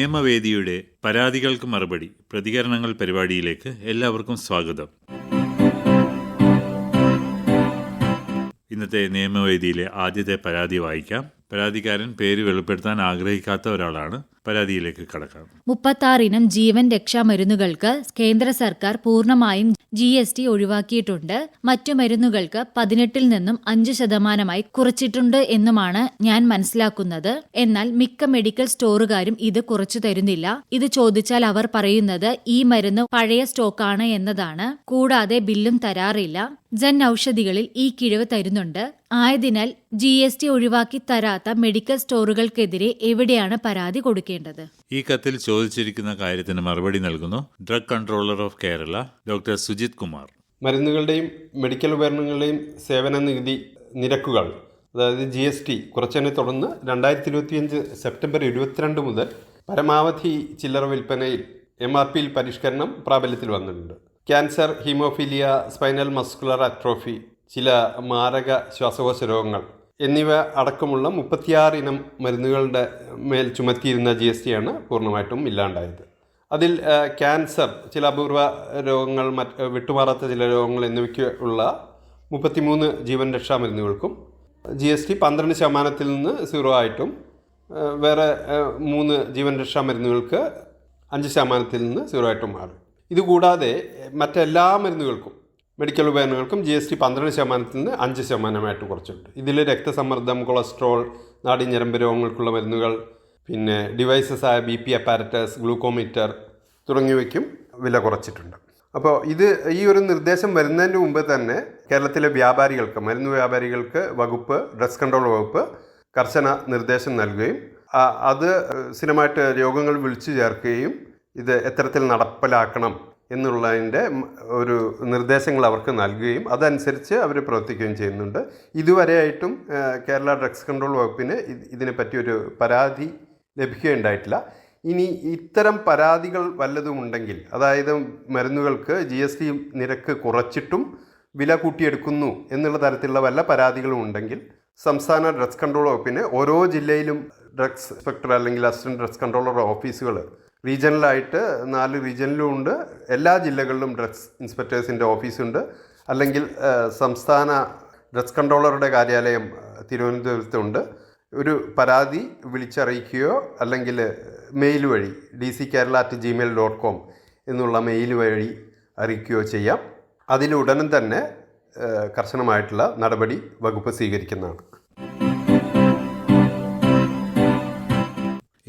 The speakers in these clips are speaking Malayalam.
നിയമവേദിയുടെ പരാതികൾക്ക് മറുപടി പ്രതികരണങ്ങൾ പരിപാടിയിലേക്ക് എല്ലാവർക്കും സ്വാഗതം. ഇന്നത്തെ നിയമവേദിയിലെ ആദ്യത്തെ പരാതി വായിക്കാം. പരാതിക്കാരൻ പേര് വെളിപ്പെടുത്താൻ ആഗ്രഹിക്കാത്ത ഒരാളാണ്. പരാതിയിലേക്ക് കടക്കാം. മുപ്പത്താറിനം ജീവൻ രക്ഷാ മരുന്നുകൾക്ക് കേന്ദ്ര സർക്കാർ പൂർണമായും ജി എസ് ടി ഒഴിവാക്കിയിട്ടുണ്ട്. മറ്റു മരുന്നുകൾക്ക് പതിനെട്ടിൽ നിന്നും അഞ്ച് ശതമാനമായി കുറച്ചിട്ടുണ്ട് എന്നുമാണ് ഞാൻ മനസ്സിലാക്കുന്നത്. എന്നാൽ മിക്ക മെഡിക്കൽ സ്റ്റോറുകാരും ഇത് കുറച്ചു തരുന്നില്ല. ഇത് ചോദിച്ചാൽ അവർ പറയുന്നത് ഈ മരുന്ന് പഴയ സ്റ്റോക്കാണ് എന്നതാണ്. കൂടാതെ ബില്ലും തരാറില്ല. ജൻ ഔഷധികളിൽ ഈ കിഴിവ് തരുന്നുണ്ട്. ആയതിനാൽ ജി ഒഴിവാക്കി തരാത്ത മെഡിക്കൽ സ്റ്റോറുകൾക്കെതിരെ എവിടെയാണ് പരാതി കൊടുക്കേണ്ടത് ഈ കത്തിൽ ചോദിച്ചിരിക്കുന്ന കാര്യത്തിന് മറുപടി നൽകുന്നു drug controller of Kerala doctor Sujith Kumar മരുന്നുകളുടെയും medical ഉപകരണങ്ങളുടെയും സേവന നികുതി നിരക്കുകൾ അതായത് ജി എസ് ടി കുറച്ചതിനെ തുടർന്ന് രണ്ടായിരത്തി ഇരുപത്തിയഞ്ച് സെപ്റ്റംബർ ഇരുപത്തിരണ്ട് മുതൽ പരമാവധി ചില്ലറ വിൽപ്പനയിൽ എം ആർ പിയിൽ പരിഷ്കരണം പ്രാബല്യത്തിൽ വന്നിട്ടുണ്ട്. Cancer haemophilia spinal muscular atrophy ചില മാരക ശ്വാസകോശ രോഗങ്ങൾ എന്നിവ അടക്കമുള്ള മുപ്പത്തിയാറ് ഇനം മരുന്നുകളുടെ മേൽ ചുമത്തിയിരുന്ന ജി എസ് ടിയാണ് പൂർണമായിട്ടും ഇല്ലാണ്ടായത്. അതിൽ ക്യാൻസർ ചില അപൂർവ രോഗങ്ങൾ മറ്റ് വിട്ടുമാറാത്ത ചില രോഗങ്ങൾ എന്നിവയ്ക്ക് ഉള്ള മുപ്പത്തിമൂന്ന് ജീവൻ രക്ഷാ മരുന്നുകൾക്കും ജി എസ് ടി പന്ത്രണ്ട് ശതമാനത്തിൽ നിന്ന് സീറോ ആയിട്ടും വേറെ മൂന്ന് ജീവൻ രക്ഷാ മരുന്നുകൾക്ക് അഞ്ച് ശതമാനത്തിൽ നിന്ന് സീറോ ആയിട്ടും മാറി. ഇതുകൂടാതെ മറ്റെല്ലാ മരുന്നുകൾക്കും മെഡിക്കൽ ഉപകരണങ്ങൾക്കും ജി എസ് ടി പന്ത്രണ്ട് ശതമാനത്തിൽ നിന്ന് അഞ്ച് ശതമാനമായിട്ട് കുറച്ചിട്ടുണ്ട്. ഇതിൽ രക്തസമ്മർദ്ദം കൊളസ്ട്രോൾ നാടിഞ്ഞരമ്പ് രോഗങ്ങൾക്കുള്ള മരുന്നുകൾ പിന്നെ ഡിവൈസസ് ആയ ബി പി അപ്പാരറ്റസ് ഗ്ലൂക്കോമീറ്റർ തുടങ്ങിയവയ്ക്കും വില കുറച്ചിട്ടുണ്ട്. അപ്പോൾ ഇത് ഈ ഒരു നിർദ്ദേശം വരുന്നതിന് മുമ്പ് തന്നെ കേരളത്തിലെ വ്യാപാരികൾക്ക് മരുന്ന് വ്യാപാരികൾക്ക് വകുപ്പ് ഡ്രഗ്സ് കൺട്രോൾ വകുപ്പ് കർശന നിർദ്ദേശം നൽകുകയും അത് സ്ഥിരമായിട്ട് രോഗങ്ങൾ വിളിച്ചു ചേർക്കുകയും ഇത് എത്തരത്തിൽ നടപ്പിലാക്കണം എന്നുള്ളതിന്റെ ഒരു നിർദ്ദേശങ്ങൾ അവർക്ക് നൽകുകയും അതനുസരിച്ച് അവർ പ്രവർത്തിക്കുകയും ചെയ്യുന്നുണ്ട്. ഇതുവരെയായിട്ടും കേരള ഡ്രഗ്സ് കൺട്രോൾ വകുപ്പിന് ഇതിനെപ്പറ്റിയൊരു പരാതി ലഭിക്കുകയുണ്ടായിട്ടില്ല. ഇനി ഇത്തരം പരാതികൾ വല്ലതും ഉണ്ടെങ്കിൽ അതായത് മരുന്നുകൾക്ക് ജി എസ് ടി നിരക്ക് കുറച്ചിട്ടും വില കൂട്ടിയെടുക്കുന്നു എന്നുള്ള തരത്തിലുള്ള വല്ല പരാതികളും ഉണ്ടെങ്കിൽ സംസ്ഥാന ഡ്രഗ്സ് കൺട്രോൾ വകുപ്പിന് ഓരോ ജില്ലയിലും ഡ്രഗ്സ് ഇൻസ്പെക്ടർ അല്ലെങ്കിൽ അസിസ്റ്റന്റ് ഡ്രഗ്സ് കൺട്രോളർ ഓഫീസുകൾ റീജിയണലായിട്ട് നാല് റീജിയനിലും ഉണ്ട്. എല്ലാ ജില്ലകളിലും ഡ്രഗ്സ് ഇൻസ്പെക്ടേഴ്സിന്റെ ഓഫീസുണ്ട്. അല്ലെങ്കിൽ സംസ്ഥാന ഡ്രഗ്സ് കൺട്രോളറുടെ കാര്യാലയം തിരുവനന്തപുരത്തുണ്ട്. ഒരു പരാതി വിളിച്ചറിയിക്കുകയോ അല്ലെങ്കിൽ മെയിൽ വഴി D C Kerala at Gmail dot com എന്നുള്ള മെയിൽ വഴി അറിയിക്കുകയോ ചെയ്യാം. അതിലുടനും തന്നെ കർശനമായിട്ടുള്ള നടപടി വകുപ്പ് സ്വീകരിക്കുന്നതാണ്.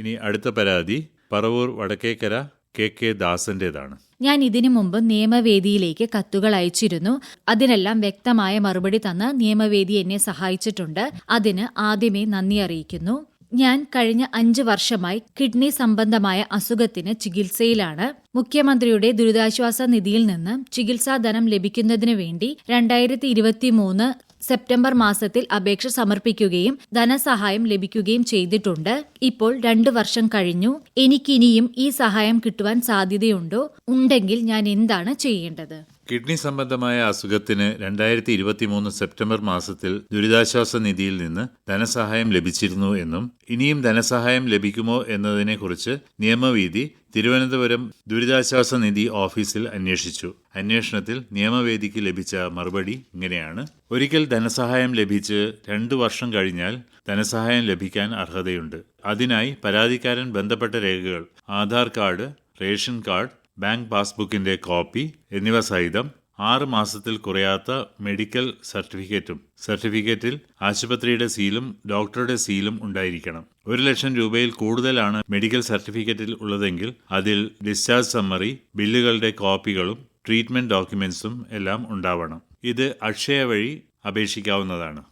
ഇനി അടുത്ത പരാതി. പറവൂർ വടക്കേക്കര കെ കെ ദാസന്റേതാണ്. ഞാൻ ഇതിനു മുമ്പ് നിയമവേദിയിലേക്ക് കത്തുകൾ അയച്ചിരുന്നു. അതിനെല്ലാം വ്യക്തമായ മറുപടി തന്ന് നിയമവേദി എന്നെ സഹായിച്ചിട്ടുണ്ട്. അതിന് ആദ്യമേ നന്ദി അറിയിക്കുന്നു. ഞാൻ കഴിഞ്ഞ അഞ്ച് വർഷമായി കിഡ്നി സംബന്ധമായ അസുഖത്തിന് ചികിത്സയിലാണ്. മുഖ്യമന്ത്രിയുടെ ദുരിതാശ്വാസ നിധിയിൽ നിന്ന് ചികിത്സാ ധനം ലഭിക്കുന്നതിനു വേണ്ടി രണ്ടായിരത്തി ഇരുപത്തിമൂന്ന് സെപ്റ്റംബർ മാസത്തിൽ അപേക്ഷ സമർപ്പിക്കുകയും ധനസഹായം ലഭിക്കുകയും ചെയ്തിട്ടുണ്ട്. ഇപ്പോൾ രണ്ടു വർഷം കഴിഞ്ഞു. എനിക്കിനിയും ഈ സഹായം കിട്ടുവാൻ സാധ്യതയുണ്ടോ? ഉണ്ടെങ്കിൽ ഞാൻ എന്താണ് ചെയ്യേണ്ടത്? കിഡ്നി സംബന്ധമായ അസുഖത്തിന് രണ്ടായിരത്തി ഇരുപത്തി മൂന്ന് സെപ്റ്റംബർ മാസത്തിൽ ദുരിതാശ്വാസ നിധിയിൽ നിന്ന് ധനസഹായം ലഭിച്ചിരുന്നു എന്നും ഇനിയും ധനസഹായം ലഭിക്കുമോ എന്നതിനെക്കുറിച്ച് നിയമവീതി തിരുവനന്തപുരം ദുരിതാശ്വാസ നിധി ഓഫീസിൽ അന്വേഷിച്ചു. അന്വേഷണത്തിൽ നിയമവേദിക്ക് ലഭിച്ച മറുപടി ഇങ്ങനെയാണ്. ഒരിക്കൽ ധനസഹായം ലഭിച്ച് രണ്ടു വർഷം കഴിഞ്ഞാൽ ധനസഹായം ലഭിക്കാൻ അർഹതയുണ്ട്. അതിനായി പരാതിക്കാരൻ ബന്ധപ്പെട്ട രേഖകൾ Aadhaar card ration card bank പാസ്ബുക്കിന്റെ copy എന്നിവ സഹിതം ആറ് മാസത്തിൽ കുറയാത്ത മെഡിക്കൽ സർട്ടിഫിക്കറ്റും സർട്ടിഫിക്കറ്റിൽ ആശുപത്രിയുടെ സീലും ഡോക്ടറുടെ സീലും ഉണ്ടായിരിക്കണം. ഒരു ലക്ഷം രൂപയിൽ കൂടുതലാണ് മെഡിക്കൽ സർട്ടിഫിക്കറ്റിൽ ഉള്ളതെങ്കിൽ അതിൽ ഡിസ്ചാർജ് സമ്മറി ബില്ലുകളുടെ കോപ്പികളും ട്രീറ്റ്മെന്റ് ഡോക്യുമെന്റ്സും എല്ലാം ഉണ്ടാവണം. ഇത് അക്ഷയ വഴി അപേക്ഷിക്കാവുന്നതാണ്.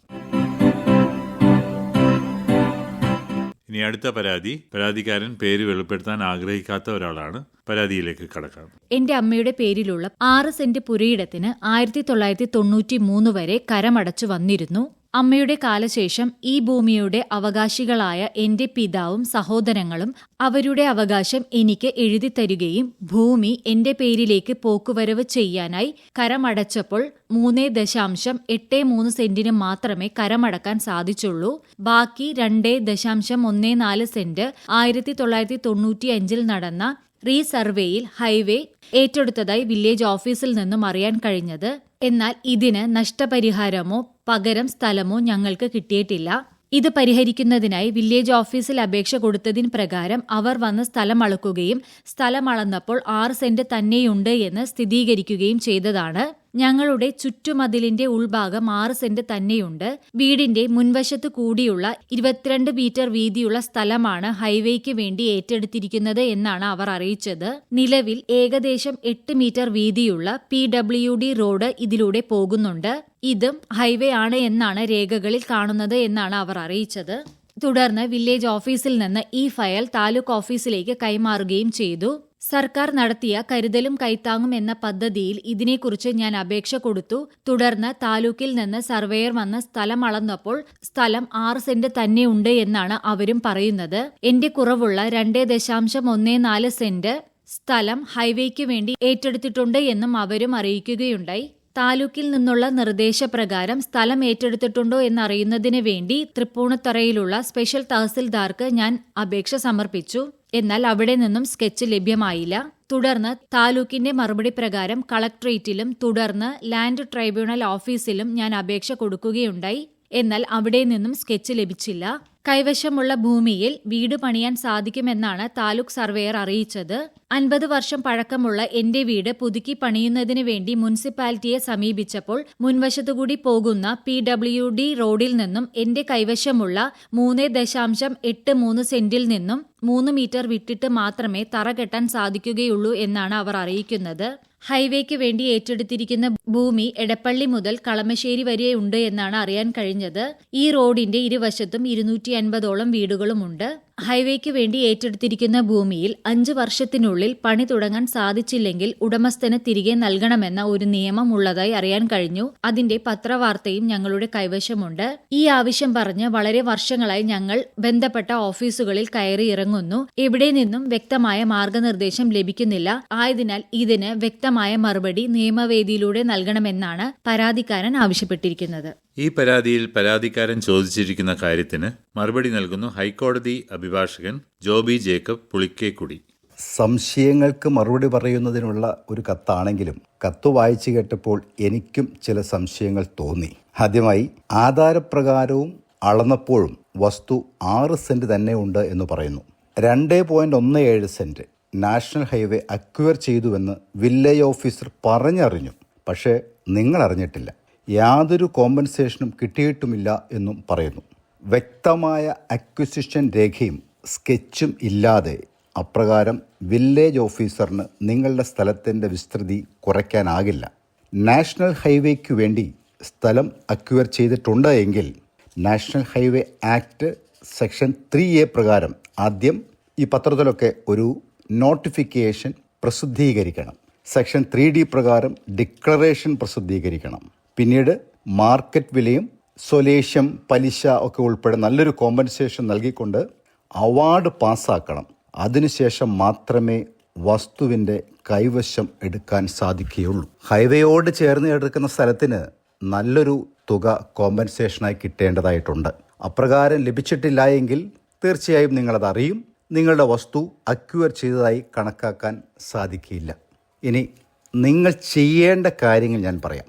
ഇനി അടുത്ത പരാതി. പരാതിക്കാരൻ പേര് വെളിപ്പെടുത്താൻ ആഗ്രഹിക്കാത്ത ഒരാളാണ്. പരാതിയിലേക്ക് കടക്കാം. എന്റെ അമ്മയുടെ പേരിലുള്ള ആറ് സെന്റ് പുരയിടത്തിന് ആയിരത്തി തൊള്ളായിരത്തി തൊണ്ണൂറ്റി മൂന്ന് വരെ കരമടച്ചു വന്നിരുന്നു. അമ്മയുടെ കാലശേഷം ഈ ഭൂമിയുടെ അവകാശികളായ എന്റെ പിതാവും സഹോദരങ്ങളും അവരുടെ അവകാശം എനിക്ക് എഴുതി തരികയും ഭൂമി എന്റെ പേരിലേക്ക് പോക്കുവരവ് ചെയ്യാനായി കരമടച്ചപ്പോൾ മൂന്നേ ദശാംശം എട്ട് മൂന്ന് സെന്റിന് മാത്രമേ കരമടക്കാൻ സാധിച്ചുള്ളൂ. ബാക്കി രണ്ട് ദശാംശം ഒന്നേ നാല് സെന്റ് ആയിരത്തി തൊള്ളായിരത്തി തൊണ്ണൂറ്റി അഞ്ചിൽ നടന്ന റീസർവേയിൽ ഹൈവേ ഏറ്റെടുത്തതായി വില്ലേജ് ഓഫീസിൽ നിന്നും അറിയാൻ കഴിഞ്ഞത്. എന്നാൽ ഇതിന് നഷ്ടപരിഹാരമോ പകരം സ്ഥലമോ ഞങ്ങൾക്ക് കിട്ടിയിട്ടില്ല. ഇത് പരിഹരിക്കുന്നതിനായി വില്ലേജ് ഓഫീസിൽ അപേക്ഷ കൊടുത്തതിന് പ്രകാരം അവർ വന്ന് സ്ഥലം അളക്കുകയും സ്ഥലം അളന്നപ്പോൾ ആറ് സെന്റ് തന്നെയുണ്ട് എന്ന് സ്ഥിരീകരിക്കുകയും ചെയ്തതാണ്. ഞങ്ങളുടെ ചുറ്റുമതിലിന്റെ ഉൾഭാഗം ആറ് സെന്റ് തന്നെയുണ്ട്. വീടിന്റെ മുൻവശത്ത് കൂടിയുള്ള ഇരുപത്തിരണ്ട് മീറ്റർ വീതിയുള്ള സ്ഥലമാണ് ഹൈവേക്ക് വേണ്ടി ഏറ്റെടുത്തിരിക്കുന്നത് എന്നാണ് അവർ അറിയിച്ചത്. നിലവിൽ ഏകദേശം എട്ട് മീറ്റർ വീതിയുള്ള പി ഡബ്ല്യു ഡി റോഡ് ഇതിലൂടെ പോകുന്നുണ്ട്. ഇതും ഹൈവേ ആണ് എന്നാണ് രേഖകളിൽ കാണുന്നത് എന്നാണ് അവർ അറിയിച്ചത്. തുടർന്ന് വില്ലേജ് ഓഫീസിൽ നിന്ന് ഈ ഫയൽ താലൂക്ക് ഓഫീസിലേക്ക് കൈമാറുകയും ചെയ്തു. സർക്കാർ നടത്തിയ കരുതലും കൈത്താങ്ങും എന്ന പദ്ധതിയിൽ ഇതിനെക്കുറിച്ച് ഞാൻ അപേക്ഷ കൊടുത്തു. തുടർന്ന് താലൂക്കിൽ നിന്ന് സർവേയർ വന്ന് സ്ഥലം അളന്നപ്പോൾ സ്ഥലം ആറ് സെന്റ് തന്നെ ഉണ്ട് എന്നാണ് അവരും പറയുന്നത്. എന്റെ കുറവുള്ള രണ്ടേ ദശാംശം ഒന്നേ നാല് സെന്റ് സ്ഥലം ഹൈവേക്ക് വേണ്ടി ഏറ്റെടുത്തിട്ടുണ്ട് എന്നും അവരും അറിയിക്കുകയുണ്ടായി. താലൂക്കിൽ നിന്നുള്ള നിർദ്ദേശപ്രകാരം സ്ഥലം ഏറ്റെടുത്തിട്ടുണ്ടോ എന്നറിയുന്നതിന് വേണ്ടി തൃപ്പൂണിത്തറയിലുള്ള സ്പെഷ്യൽ തഹസിൽദാർക്ക് ഞാൻ അപേക്ഷ സമർപ്പിച്ചു. എന്നാൽ അവിടെ നിന്നും സ്കെച്ച് ലഭ്യമായില്ല. തുടർന്ന് താലൂക്കിന്റെ മറുപടി പ്രകാരം കളക്ട്രേറ്റിലും തുടർന്ന് ലാൻഡ് ട്രൈബ്യൂണൽ ഓഫീസിലും ഞാൻ അപേക്ഷ കൊടുക്കുകയുണ്ടായി. എന്നാൽ അവിടെ നിന്നും സ്കെച്ച് ലഭിച്ചില്ല. കൈവശമുള്ള ഭൂമിയിൽ വീട് പണിയാൻ സാധിക്കുമെന്നാണ് താലൂക്ക് സർവേയർ അറിയിച്ചത്. അൻപത് വർഷം പഴക്കമുള്ള എന്റെ വീട് പുതുക്കി പണിയുന്നതിന് വേണ്ടി മുനിസിപ്പാലിറ്റിയെ സമീപിച്ചപ്പോൾ മുൻവശത്തുകൂടി പോകുന്ന പി ഡബ്ല്യു ഡി റോഡിൽ നിന്നും എന്റെ കൈവശമുള്ള മൂന്ന് ദശാംശം എട്ട് മൂന്ന് സെന്റിൽ നിന്നും മൂന്ന് മീറ്റർ വിട്ടിട്ട് മാത്രമേ തറ കെട്ടാൻ സാധിക്കുകയുള്ളൂ എന്നാണ് അവർ അറിയിക്കുന്നത്. ഹൈവേക്ക് വേണ്ടി ഏറ്റെടുത്തിരിക്കുന്ന ഭൂമി എടപ്പള്ളി മുതൽ കളമശ്ശേരി വരെ ഉണ്ട് എന്നാണ് അറിയാൻ കഴിഞ്ഞത്. ഈ റോഡിന്റെ ഇരുവശത്തും ഇരുന്നൂറ്റി അൻപതോളം വീടുകളുമുണ്ട്. ഹൈവേക്ക് വേണ്ടി ഏറ്റെടുത്തിരിക്കുന്ന ഭൂമിയിൽ അഞ്ച് വർഷത്തിനുള്ളിൽ പണി തുടങ്ങാൻ സാധിച്ചില്ലെങ്കിൽ ഉടമസ്ഥന് തിരികെ നൽകണമെന്ന ഒരു നിയമം ഉള്ളതായി അറിയാൻ കഴിഞ്ഞു. അതിന്റെ പത്രവാർത്തയും ഞങ്ങളുടെ കൈവശമുണ്ട്. ഈ ആവശ്യം പറഞ്ഞ് വളരെ വർഷങ്ങളായി ഞങ്ങൾ ബന്ധപ്പെട്ട ഓഫീസുകളിൽ കയറി ഇറങ്ങുന്നു. എവിടെ നിന്നും വ്യക്തമായ മാർഗനിർദ്ദേശം ലഭിക്കുന്നില്ല. ആയതിനാൽ ഇതിന് വ്യക്തമായ മറുപടി നിയമവേദിയിലൂടെ നൽകണമെന്നാണ് പരാതിക്കാരൻ ആവശ്യപ്പെട്ടിരിക്കുന്നത്. ഈ പരാതിയിൽ പരാതിക്കാരൻ ചോദിച്ചിരിക്കുന്ന കാര്യത്തിന് മറുപടി നൽകുന്നു ഹൈക്കോടതി അഭിഭാഷകൻ ജോബി ജേക്കബ് പുളിക്കേക്കുടി. സംശയങ്ങൾക്ക് മറുപടി പറയുന്നതിനുള്ള ഒരു കത്താണെങ്കിലും കത്ത് വായിച്ചു കേട്ടപ്പോൾ എനിക്കും ചില സംശയങ്ങൾ തോന്നി. ആദ്യമായി ആധാരപ്രകാരവും അളന്നപ്പോഴും വസ്തു ആറ് സെന്റ് തന്നെ ഉണ്ട് എന്ന് പറയുന്നു. രണ്ട് പോയിന്റ് ഒന്ന് ഏഴ് സെന്റ് നാഷണൽ ഹൈവേ അക്വയർ ചെയ്തുവെന്ന് വില്ലേജ് ഓഫീസർ പറഞ്ഞറിഞ്ഞു. പക്ഷേ നിങ്ങൾ അറിഞ്ഞിട്ടില്ല യാതൊരു കോമ്പൻസേഷനും കിട്ടിയിട്ടുമില്ല എന്നും പറയുന്നു. വ്യക്തമായ അക്വിസിഷൻ രേഖയും സ്കെച്ചും ഇല്ലാതെ അപ്രകാരം വില്ലേജ് ഓഫീസറിന് നിങ്ങളുടെ സ്ഥലത്തിന്റെ വിസ്തൃതി കുറയ്ക്കാനാകില്ല. നാഷണൽ ഹൈവേക്ക് വേണ്ടി സ്ഥലം അക്വയർ ചെയ്തിട്ടുണ്ട് എങ്കിൽ national highway act section three A പ്രകാരം ആദ്യം ഈ പത്രത്തിലൊക്കെ ഒരു നോട്ടിഫിക്കേഷൻ പ്രസിദ്ധീകരിക്കണം. സെക്ഷൻ ത്രീ ഡി പ്രകാരം ഡിക്ലറേഷൻ പ്രസിദ്ധീകരിക്കണം. പിന്നീട് മാർക്കറ്റ് വിലയും സ്വലേശം പലിശ ഒക്കെ ഉൾപ്പെടെ നല്ലൊരു കോമ്പൻസേഷൻ നൽകിക്കൊണ്ട് അവാർഡ് പാസ്സാക്കണം. അതിനുശേഷം മാത്രമേ വസ്തുവിന്റെ കൈവശം എടുക്കാൻ സാധിക്കുകയുള്ളൂ. ഹൈവേയോട് ചേർന്ന് എടുക്കുന്ന സ്ഥലത്തിന് നല്ലൊരു തുക കോമ്പൻസേഷനായി കിട്ടേണ്ടതായിട്ടുണ്ട്. അപ്രകാരം ലഭിച്ചിട്ടില്ല എങ്കിൽ തീർച്ചയായും നിങ്ങളത് അറിയും. നിങ്ങളുടെ വസ്തു അക്വയർ ചെയ്തതായി കണക്കാക്കാൻ സാധിക്കില്ല. ഇനി നിങ്ങൾ ചെയ്യേണ്ട കാര്യങ്ങൾ ഞാൻ പറയാം.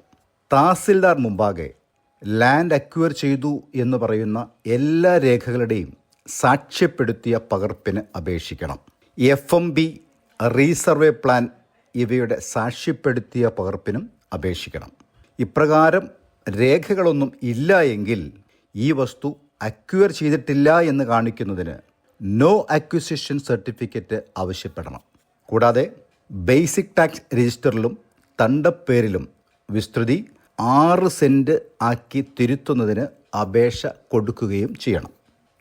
തഹസിൽദാർ മുമ്പാകെ ലാൻഡ് അക്വയർ ചെയ്തു എന്ന് പറയുന്ന എല്ലാ രേഖകളുടെയും സാക്ഷ്യപ്പെടുത്തിയ പകർപ്പിന് അപേക്ഷിക്കണം. F M B resurvey plan ഇവയുടെ സാക്ഷ്യപ്പെടുത്തിയ പകർപ്പിനും അപേക്ഷിക്കണം. ഇപ്രകാരം രേഖകളൊന്നും ഇല്ല എങ്കിൽ ഈ വസ്തു അക്വയർ ചെയ്തിട്ടില്ല എന്ന് കാണിക്കുന്നതിന് നോ അക്വിസിഷൻ സർട്ടിഫിക്കറ്റ് ആവശ്യപ്പെടണം. കൂടാതെ ബേസിക് ടാക്സ് രജിസ്റ്ററിലും തണ്ടപ്പേരിലും വിസ്തൃതി ആറ് സെന്റ് ആക്കി തിരുത്തുന്നതിന് അപേക്ഷ കൊടുക്കുകയും ചെയ്യണം.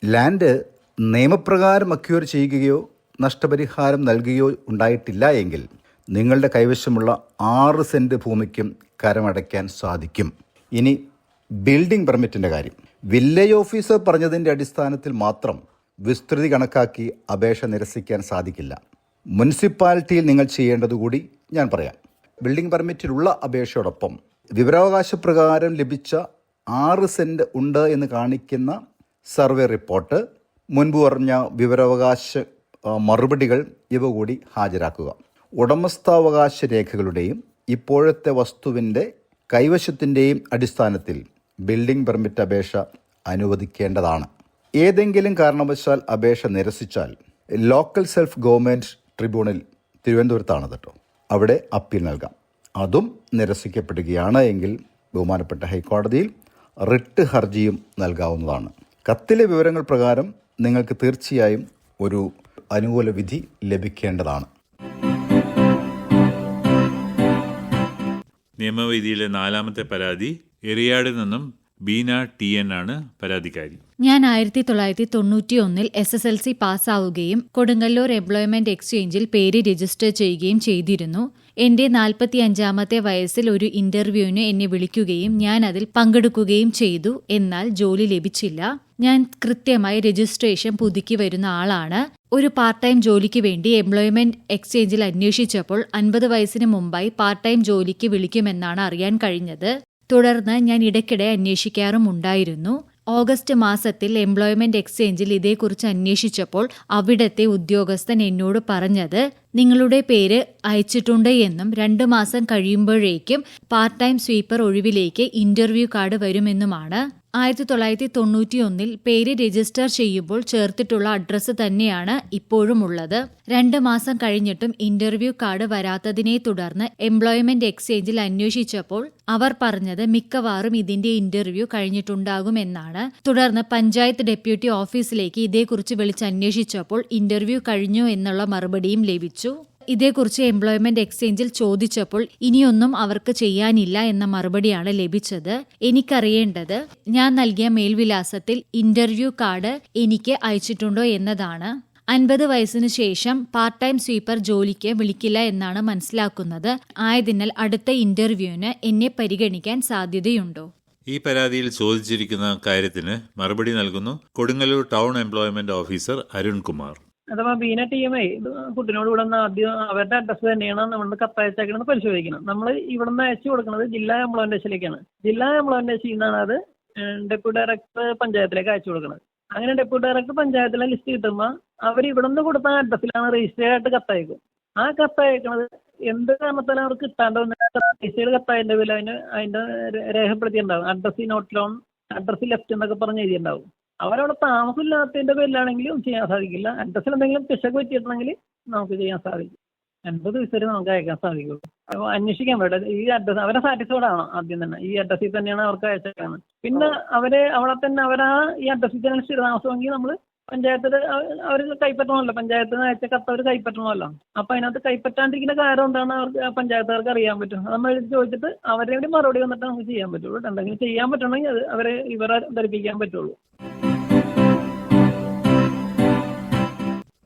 ലാൻഡ് നിയമപ്രകാരം അക്യൂർ ചെയ്യുകയോ നഷ്ടപരിഹാരം നൽകുകയോ ഉണ്ടായിട്ടില്ല എങ്കിൽ നിങ്ങളുടെ കൈവശമുള്ള ആറ് സെന്റ് ഭൂമിക്കും കരമടയ്ക്കാൻ സാധിക്കും. ഇനി ബിൽഡിംഗ് പെർമിറ്റിന്റെ കാര്യം. വില്ലേജ് ഓഫീസർ പറഞ്ഞതിന്റെ അടിസ്ഥാനത്തിൽ മാത്രം വിസ്തൃതി കണക്കാക്കി അപേക്ഷ നിരസിക്കാൻ സാധിക്കില്ല. മുനിസിപ്പാലിറ്റിയിൽ നിങ്ങൾ ചെയ്യേണ്ടതുകൂടി ഞാൻ പറയാം. ബിൽഡിംഗ് പെർമിറ്റിലുള്ള അപേക്ഷയോടൊപ്പം വിവരാവകാശ പ്രകാരം ലഭിച്ച ആറ് സെന്റ് ഉണ്ട് എന്ന് കാണിക്കുന്ന സർവേ റിപ്പോർട്ട്. മുൻപ് പറഞ്ഞ വിവരാവകാശ മറുപടികൾ ഇവ കൂടി ഹാജരാക്കുക. ഉടമസ്ഥാവകാശ രേഖകളുടെയും ഇപ്പോഴത്തെ വസ്തുവിന്റെ കൈവശത്തിന്റെയും അടിസ്ഥാനത്തിൽ ബിൽഡിംഗ് പെർമിറ്റ് അപേക്ഷ അനുവദിക്കേണ്ടതാണ്. ഏതെങ്കിലും കാരണവശാൽ അപേക്ഷ നിരസിച്ചാൽ ലോക്കൽ സെൽഫ് ഗവൺമെന്റ് ട്രിബ്യൂണൽ തിരുവനന്തപുരത്താണ് കേട്ടോ അവിടെ അപ്പീൽ നൽകാം. അതും നിരസിക്കപ്പെടുകയാണ് എങ്കിൽ ബഹുമാനപ്പെട്ട ഹൈക്കോടതിയിൽ റിട്ട് ഹർജിയും നൽകാവുന്നതാണ്. കത്തിലെ വിവരങ്ങൾ പ്രകാരം നിങ്ങൾക്ക് തീർച്ചയായും ഒരു അനുകൂല വിധി ലഭിക്കേണ്ടതാണ്. നിയമവേദിയിലെ നാലാമത്തെ പരാതി എറിയാടിൽ നിന്നും ബീന ടി എൻ ആണ് പരാതിക്കാരി. ഞാൻ ആയിരത്തി തൊള്ളായിരത്തി തൊണ്ണൂറ്റി ഒന്നിൽ എസ് എസ് എൽ സി പാസ്സാവുകയും കൊടുങ്ങല്ലൂർ എംപ്ലോയ്മെന്റ് എക്സ്ചേഞ്ചിൽ പേര് രജിസ്റ്റർ ചെയ്യുകയും ചെയ്തിരുന്നു. എന്റെ നാൽപ്പത്തി അഞ്ചാമത്തെ വയസ്സിൽ ഒരു ഇന്റർവ്യൂവിന് എന്നെ വിളിക്കുകയും ഞാൻ അതിൽ പങ്കെടുക്കുകയും ചെയ്തു. എന്നാൽ ജോലി ലഭിച്ചില്ല. ഞാൻ കൃത്യമായി രജിസ്ട്രേഷൻ പുതുക്കി വരുന്ന ആളാണ്. ഒരു പാർട്ട് ടൈം ജോലിക്ക് വേണ്ടി എംപ്ലോയ്മെന്റ് എക്സ്ചേഞ്ചിൽ അന്വേഷിച്ചപ്പോൾ അൻപത് വയസ്സിന് മുമ്പായി പാർട്ട് ടൈം ജോലിക്ക് വിളിക്കുമെന്നാണ് അറിയാൻ കഴിഞ്ഞത്. തുടർന്ന് ഞാൻ ഇടയ്ക്കിടെ അന്വേഷിക്കാറുമുണ്ടായിരുന്നു. ഓഗസ്റ്റ് മാസത്തിൽ എംപ്ലോയ്മെന്റ് എക്സ്ചേഞ്ചിൽ ഇതേക്കുറിച്ച് അന്വേഷിച്ചപ്പോൾ അവിടത്തെ ഉദ്യോഗസ്ഥൻ എന്നോട് പറഞ്ഞത് നിങ്ങളുടെ പേര് അയച്ചിട്ടുണ്ട് എന്നും രണ്ടു മാസം കഴിയുമ്പോഴേക്കും പാർട്ട് ടൈം സ്വീപ്പർ ഒഴിവിലേക്ക് ഇന്റർവ്യൂ കാർഡ് വരുമെന്നുമാണ്. ആയിരത്തി തൊള്ളായിരത്തി തൊണ്ണൂറ്റി ഒന്നിൽ പേര് രജിസ്റ്റർ ചെയ്യുമ്പോൾ ചേർത്തിട്ടുള്ള അഡ്രസ്സ് തന്നെയാണ് ഇപ്പോഴും ഉള്ളത് രണ്ട് മാസം കഴിഞ്ഞിട്ടും ഇന്റർവ്യൂ കാർഡ് വരാത്തതിനെ തുടർന്ന് എംപ്ലോയ്മെന്റ് എക്സ്ചേഞ്ചിൽ അന്വേഷിച്ചപ്പോൾ അവർ പറഞ്ഞത് മിക്കവാറും ഇതിന്റെ ഇന്റർവ്യൂ കഴിഞ്ഞിട്ടുണ്ടാകുമെന്നാണ്. തുടർന്ന് പഞ്ചായത്ത് ഡെപ്യൂട്ടി ഓഫീസിലേക്ക് ഇതേക്കുറിച്ച് വിളിച്ചന്വേഷിച്ചപ്പോൾ ഇന്റർവ്യൂ കഴിഞ്ഞു എന്നുള്ള മറുപടിയും ലഭിച്ചു. ഇതേക്കുറിച്ച് എംപ്ലോയ്മെന്റ് എക്സ്ചേഞ്ചിൽ ചോദിച്ചപ്പോൾ ഇനിയൊന്നും അവർക്ക് ചെയ്യാനില്ല എന്ന മറുപടിയാണ് ലഭിച്ചത്. എനിക്കറിയേണ്ടത് ഞാൻ നൽകിയ മേൽവിലാസത്തിൽ ഇന്റർവ്യൂ കാർഡ് എനിക്ക് അയച്ചിട്ടുണ്ടോ എന്നതാണ്. അൻപത് വയസ്സിനു ശേഷം പാർട്ട് ടൈം സ്വീപ്പർ ജോലിക്ക് വിളിക്കില്ല എന്നാണ് മനസ്സിലാക്കുന്നത്. ആയതിനാൽ അടുത്ത ഇന്റർവ്യൂവിന് എന്നെ പരിഗണിക്കാൻ സാധ്യതയുണ്ടോ? ഈ പരാതിയിൽ ചോദിച്ചിരിക്കുന്ന കാര്യത്തിന് മറുപടി നൽകുന്നു Kodungallur town employment officer Arunkumar. അഥവാ ബീന ടീമേ കുട്ടിനോട് ഇവിടെ നിന്ന് ആദ്യം അവരുടെ അഡ്രസ്സ് തന്നെയാണ് നമ്മൾ കത്തയച്ചേക്കണമെന്ന് പരിശോധിക്കണം. നമ്മൾ ഇവിടെ നിന്ന് അയച്ചു കൊടുക്കുന്നത് ജില്ലാ എംപ്ലോയ്മെന്റേഷനിലേക്കാണ് ജില്ലാ എംപ്ലോയ്മെന്റേഷനിൽ നിന്നാണ് അത് ഡെപ്യൂട്ടി ഡയറക്ടർ പഞ്ചായത്തിലേക്ക് അയച്ചു കൊടുക്കുന്നത് അങ്ങനെ ഡെപ്യൂട്ടി ഡയറക്ടർ പഞ്ചായത്തിലെ ലിസ്റ്റ് കിട്ടുമ്പോൾ അവർ ഇവിടെ നിന്ന് കൊടുത്ത അഡ്രസ്സിലാണ് രജിസ്റ്റർ ആയിട്ട് കത്തയക്കും. ആ കത്തയക്കണത് എന്ത് കാരണത്താലും അവർക്ക് കിട്ടാണ്ട് രജിസ്റ്റേഡ് കത്തായതിന്റെ പേരിൽ അതിന് അതിന്റെ രേഖപ്പെടുത്തിയിട്ടുണ്ടാവും. Address not known address left എന്നൊക്കെ പറഞ്ഞ് എഴുതിയിട്ടുണ്ടാവും. അവരവിടെ താമസമില്ലാത്തതിന്റെ പേരിലാണെങ്കിലും ചെയ്യാൻ സാധിക്കില്ല. അഡ്രസ്സിൽ എന്തെങ്കിലും പിശക് പറ്റിയിട്ടുണ്ടെങ്കിൽ നമുക്ക് ചെയ്യാൻ സാധിക്കും. എൺപത് ദിവസം വരെ നമുക്ക് അയക്കാൻ സാധിക്കുള്ളൂ. അപ്പോൾ അന്വേഷിക്കാൻ വേണ്ട ഈ അഡ്രസ് അവരെ സാറ്റിസ്ഫൈഡ് ആണോ ആദ്യം തന്നെ. ഈ അഡ്രസ്സിൽ തന്നെയാണ് അവർക്ക് അയച്ചേക്കാണ് പിന്നെ അവരെ അവിടെ തന്നെ അവരാ ഈ അഡ്രസ്സിൽ തന്നെ സ്ഥിരതാമസമെങ്കിൽ നമ്മൾ പഞ്ചായത്തിൽ അവർ കൈപ്പറ്റണമല്ലോ. പഞ്ചായത്തിൽ നിന്ന് അയച്ച കത്ത് അവർ കൈപ്പറ്റണമല്ലോ. അപ്പൊ അതിനകത്ത് കൈപ്പറ്റാണ്ടിരിക്കുന്ന കാര്യം എന്താണ് അവർക്ക് പഞ്ചായത്തുകാർക്ക് അറിയാൻ പറ്റും. അത് നമ്മൾ ചോദിച്ചിട്ട് അവരുടെ കൂടി മറുപടി വന്നിട്ട് നമുക്ക് ചെയ്യാൻ പറ്റുള്ളൂ. എന്തെങ്കിലും ചെയ്യാൻ പറ്റണമെങ്കിൽ അത് അവരെ ഇവരെ ധരിപ്പിക്കാൻ പറ്റുള്ളൂ.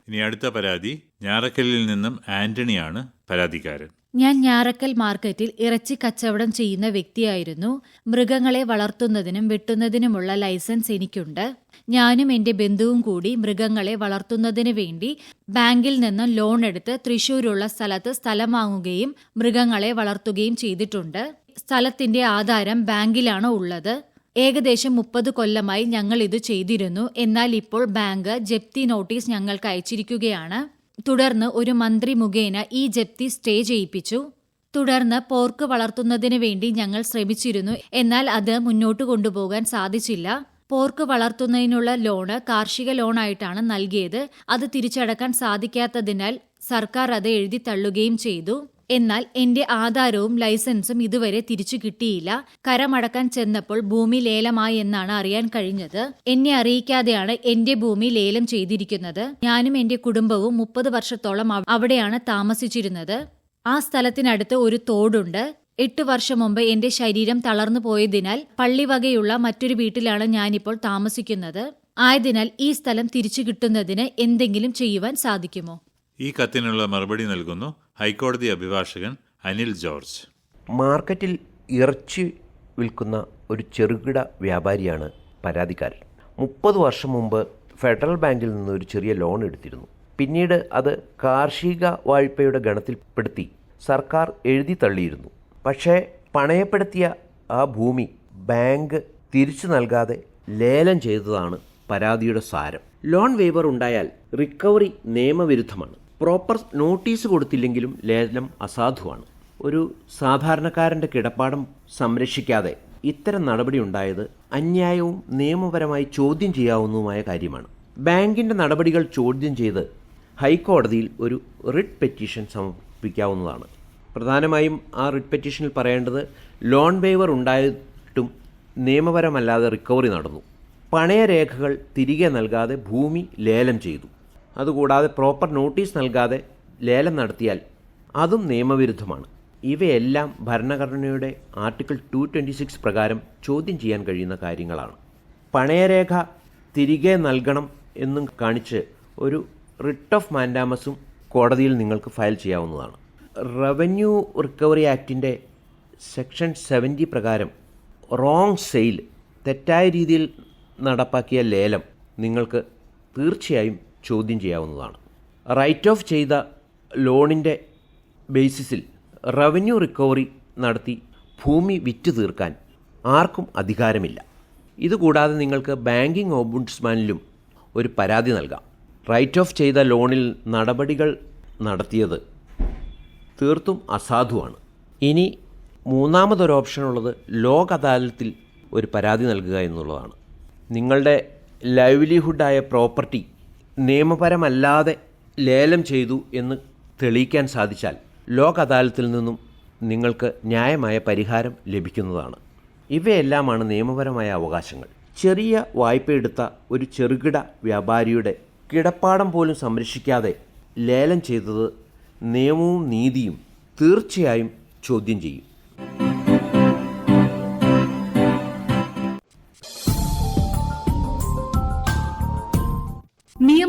ഇനി അടുത്ത പരാതി. ഞാറക്കല്ലിൽ നിന്നും ആന്റണിയാണ് പരാതിക്കാരൻ. ഞാൻ ഞാറക്കൽ മാർക്കറ്റിൽ ഇറച്ചി കച്ചവടം ചെയ്യുന്ന വ്യക്തിയായിരുന്നു. മൃഗങ്ങളെ വളർത്തുന്നതിനും വെട്ടുന്നതിനുമുള്ള ലൈസൻസ് എനിക്കുണ്ട്. ഞാനും എന്റെ ബന്ധുവും കൂടി മൃഗങ്ങളെ വളർത്തുന്നതിന് വേണ്ടി ബാങ്കിൽ നിന്ന് ലോൺ എടുത്ത് തൃശൂരുള്ള സ്ഥലത്ത് സ്ഥലം വാങ്ങുകയും മൃഗങ്ങളെ വളർത്തുകയും ചെയ്തിട്ടുണ്ട്. സ്ഥലത്തിന്റെ ആധാരം ബാങ്കിലാണ് ഉള്ളത്. ഏകദേശം മുപ്പത് കൊല്ലമായി ഞങ്ങൾ ഇത് ചെയ്തിരുന്നു. എന്നാൽ ഇപ്പോൾ ബാങ്ക് ജപ്തി നോട്ടീസ് ഞങ്ങൾക്ക് അയച്ചിരിക്കുകയാണ്. തുടർന്ന് ഒരു മന്ത്രി മുഖേന ഈ ജപ്തി സ്റ്റേ ചെയ്യിപ്പിച്ചു. തുടർന്ന് പോർക്ക് വളർത്തുന്നതിന് വേണ്ടി ഞങ്ങൾ ശ്രമിച്ചിരുന്നു. എന്നാൽ അത് മുന്നോട്ട് കൊണ്ടുപോകാൻ സാധിച്ചില്ല. പോർക്ക് വളർത്തുന്നതിനുള്ള ലോണ് കാർഷിക ലോണായിട്ടാണ് നൽകിയത്. അത് തിരിച്ചടക്കാൻ സാധിക്കാത്തതിനാൽ സർക്കാർ അത് എഴുതി തള്ളുകയും ചെയ്തു. എന്നാൽ എന്റെ ആധാരവും ലൈസൻസും ഇതുവരെ തിരിച്ചു കിട്ടിയില്ല. കരമടക്കാൻ ചെന്നപ്പോൾ ഭൂമി ലേലമായി എന്നാണ് അറിയാൻ കഴിഞ്ഞത്. എന്നെ അറിയിക്കാതെയാണ് എന്റെ ഭൂമി ലേലം ചെയ്തിരിക്കുന്നത്. ഞാനും എന്റെ കുടുംബവും മുപ്പത് വർഷത്തോളം അവിടെയാണ് താമസിച്ചിരുന്നത്. ആ സ്ഥലത്തിനടുത്ത് ഒരു തോടുണ്ട്. എട്ട് വർഷം മുമ്പ് എന്റെ ശരീരം തളർന്നു പോയതിനാൽ പള്ളിവകയുള്ള മറ്റൊരു വീട്ടിലാണ് ഞാനിപ്പോൾ താമസിക്കുന്നത്. ആയതിനാൽ ഈ സ്ഥലം തിരിച്ചു കിട്ടുന്നതിന് എന്തെങ്കിലും ചെയ്യുവാൻ സാധിക്കുമോ? ഈ കത്തിനുള്ള മറുപടി നൽകുന്നു ഹൈക്കോടതി അഭിഭാഷകൻ അനിൽ ജോർജ്. മാർക്കറ്റിൽ ഇറച്ചി വിൽക്കുന്ന ഒരു ചെറുകിട വ്യാപാരിയാണ് പരാതിക്കാരൻ. മുപ്പത് വർഷം മുമ്പ് ഫെഡറൽ ബാങ്കിൽ നിന്ന് ഒരു ചെറിയ ലോൺ എടുത്തിരുന്നു. പിന്നീട് അത് കാർഷിക വായ്പയുടെ ഗണത്തിൽപ്പെടുത്തി സർക്കാർ എഴുതി തള്ളിയിരുന്നു. പക്ഷേ പണയപ്പെടുത്തിയ ആ ഭൂമി ബാങ്ക് തിരിച്ചു നൽകാതെ ലേലം ചെയ്തതാണ് പരാതിയുടെ സാരം. ലോൺ വേവർ ഉണ്ടായാൽ റിക്കവറി നിയമവിരുദ്ധമാണ്. പ്രോപ്പർ നോട്ടീസ് കൊടുത്തില്ലെങ്കിലും ലേലം അസാധുവാണ്. ഒരു സാധാരണക്കാരന്റെ കിടപ്പാടം സംരക്ഷിക്കാതെ ഇത്തരം നടപടി ഉണ്ടായത് അന്യായവും നിയമപരമായി ചോദ്യം ചെയ്യാവുന്നതുമായ കാര്യമാണ്. ബാങ്കിന്റെ നടപടികൾ ചോദ്യം ചെയ്ത് ഹൈക്കോടതിയിൽ ഒരു റിട്ട് പെറ്റീഷൻ സമർപ്പിക്കാവുന്നതാണ്. പ്രധാനമായും ആ റിട്ട് പെറ്റീഷനിൽ പറയേണ്ടത് ലോൺ വേവർ ഉണ്ടായിട്ടും നിയമപരമല്ലാതെ റിക്കവറി നടന്നു. പണയരേഖകൾ തിരികെ നൽകാതെ ഭൂമി ലേലം ചെയ്തു. അതുകൂടാതെ പ്രോപ്പർ നോട്ടീസ് നൽകാതെ ലേലം നടത്തിയാൽ അതും നിയമവിരുദ്ധമാണ്. ഇവയെല്ലാം ഭരണഘടനയുടെ ആർട്ടിക്കിൾ ടു ട്വന്റി സിക്സ് പ്രകാരം ചോദ്യം ചെയ്യാൻ കഴിയുന്ന കാര്യങ്ങളാണ്. പണയരേഖ തിരികെ നൽകണം എന്നും കാണിച്ച് ഒരു റിട്ട് ഓഫ് മാൻഡാമസും കോടതിയിൽ നിങ്ങൾക്ക് ഫയൽ ചെയ്യാവുന്നതാണ്. റവന്യൂ റിക്കവറി ആക്ടിന്റെ സെക്ഷൻ സെവന്റി പ്രകാരം റോങ് സെയിൽ തെറ്റായ രീതിയിൽ നടപ്പാക്കിയ ലേലം നിങ്ങൾക്ക് തീർച്ചയായും ചോദ്യം ചെയ്യാവുന്നതാണ്. റൈറ്റ് ഓഫ് ചെയ്ത ലോണിന്റെ ബേസിസിൽ റവന്യൂ റിക്കവറി നടത്തി ഭൂമി വിറ്റു തീർക്കാൻ ആർക്കും അധികാരമില്ല. ഇതുകൂടാതെ നിങ്ങൾക്ക് ബാങ്കിംഗ് ഓംബുഡ്സ്മാനിലും ഒരു പരാതി നൽകാം. റൈറ്റ് ഓഫ് ചെയ്ത ലോണിൽ നടപടികൾ നടത്തിയത് തീർത്തും അസാധുവാണ്. ഇനി മൂന്നാമതൊരു ഓപ്ഷൻ ഉള്ളത് ലോക് അദാലത്തിൽ ഒരു പരാതി നൽകുക എന്നുള്ളതാണ്. നിങ്ങളുടെ ലൈവ്ലിഹുഡായ പ്രോപ്പർട്ടി നിയമപരമല്ലാതെ ലേലം ചെയ്തു എന്ന് തെളിയിക്കാൻ സാധിച്ചാൽ ലോക് അദാലത്തിൽ നിന്നും നിങ്ങൾക്ക് ന്യായമായ പരിഹാരം ലഭിക്കുന്നതാണ്. ഇവയെല്ലാമാണ് നിയമപരമായ അവകാശങ്ങൾ. ചെറിയ വായ്പയെടുത്ത ഒരു ചെറുകിട വ്യാപാരിയുടെ കിടപ്പാടം പോലും സംരക്ഷിക്കാതെ ലേലം ചെയ്തത് നിയമവും നീതിയും തീർച്ചയായും ചോദ്യം ചെയ്യും.